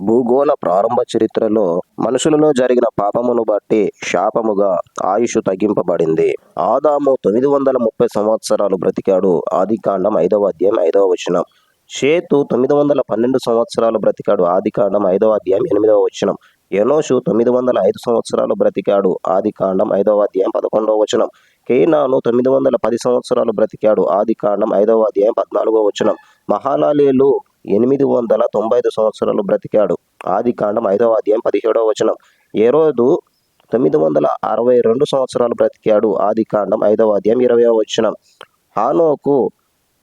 భూగోళ ప్రారంభ చరిత్రలో మనుషులలో జరిగిన పాపమును బట్టి శాపముగా ఆయుష్ తగ్గింపబడింది. ఆదాము తొమ్మిది వందల ముప్పై సంవత్సరాలు బ్రతికాడు. ఆదికాండం ఐదవ అధ్యాయం ఐదవ వచనం. షేతు తొమ్మిది వందల పన్నెండు సంవత్సరాలు బ్రతికాడు. ఆదికాండం ఐదవ అధ్యాయం ఎనిమిదవ వచనం. ఎనోషు తొమ్మిది వందల ఐదు సంవత్సరాలు బ్రతికాడు. ఆదికాండం ఐదవ అధ్యాయం పదకొండవ వచనం. కేనాను తొమ్మిది వందల పది సంవత్సరాలు బ్రతికాడు. ఆదికాండం ఐదవ అధ్యాయం పద్నాలుగవ వచనం. మహాలాలేలు ఎనిమిది వందల తొంభై ఐదు సంవత్సరాలు బ్రతికాడు. ఆది కాండం ఐదవ అధ్యాయం పదిహేడవ వచనం. ఏ రోజు తొమ్మిది వందల అరవై రెండు సంవత్సరాలు బ్రతికాడు. ఆది కాండం ఐదవ అధ్యాయం ఇరవై వచనం. హానోకు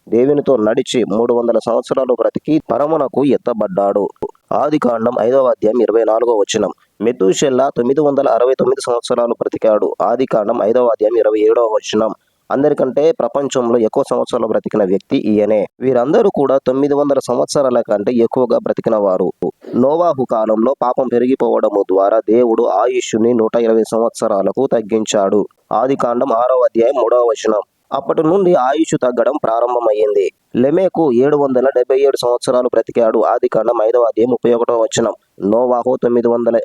దేవునితో నడిచి మూడు వందల సంవత్సరాలు బ్రతికి పరమునకు ఎత్తబడ్డాడు. ఆది కాండం ఐదవ అధ్యాయం ఇరవై నాలుగో వచనం. మెతుషెల్లా తొమ్మిది వందల అరవై తొమ్మిది సంవత్సరాలు బ్రతికాడు. ఆది కాండం ఐదవ అధ్యాయం ఇరవై ఏడవ వచనం. అందరికంటే ప్రపంచంలో ఎక్కువ సంవత్సరాలు బ్రతికిన వ్యక్తి ఈయనే. వీరందరూ కూడా తొమ్మిది వందల సంవత్సరాల కంటే ఎక్కువగా బ్రతికిన వారు నోవాహు కాలంలో పాపం పెరిగిపోవడము ద్వారా దేవుడు ఆయుష్ని నూట ఇరవై సంవత్సరాలకు తగ్గించాడు. ఆది కాండం ఆరో అధ్యాయం మూడవ వచనం. అప్పటి నుండి ఆయుష్ తగ్గడం ప్రారంభమైంది లెమేకు ఏడు వందల డెబ్బై ఏడు సంవత్సరాలు బ్రతికాడు. ఆది కాండం ఐదవ అధ్యాయం ముప్పై ఒకటో వచనం. నోవాహు తొమ్మిది వందల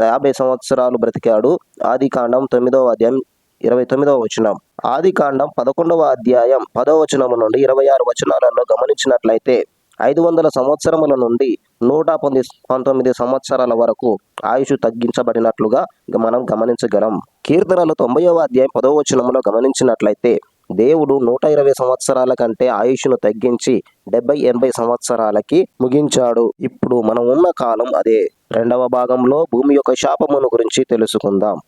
యాభై సంవత్సరాలు బ్రతికాడు. ఆది కాండం తొమ్మిదవ అధ్యాయం ఇరవై తొమ్మిదవ వచనం. ఆది కాండం పదకొండవ అధ్యాయం పదవ వచనము నుండి ఇరవై ఆరు వచనాలలో గమనించినట్లయితే ఐదు వందల సంవత్సరముల నుండి నూట పొంది పంతొమ్మిది సంవత్సరాల వరకు ఆయుష్ తగ్గించబడినట్లుగా మనం గమనించగలం. కీర్తనలు తొంభైవ అధ్యాయం పదవ వచనములో గమనించినట్లయితే దేవుడు నూట ఇరవై సంవత్సరాల కంటే ఆయుష్ను తగ్గించి డెబ్బై ఎనభై సంవత్సరాలకి ముగించాడు. ఇప్పుడు మనం ఉన్న కాలం అదే. రెండవ భాగంలో భూమి యొక్క శాపమును గురించి తెలుసుకుందాం.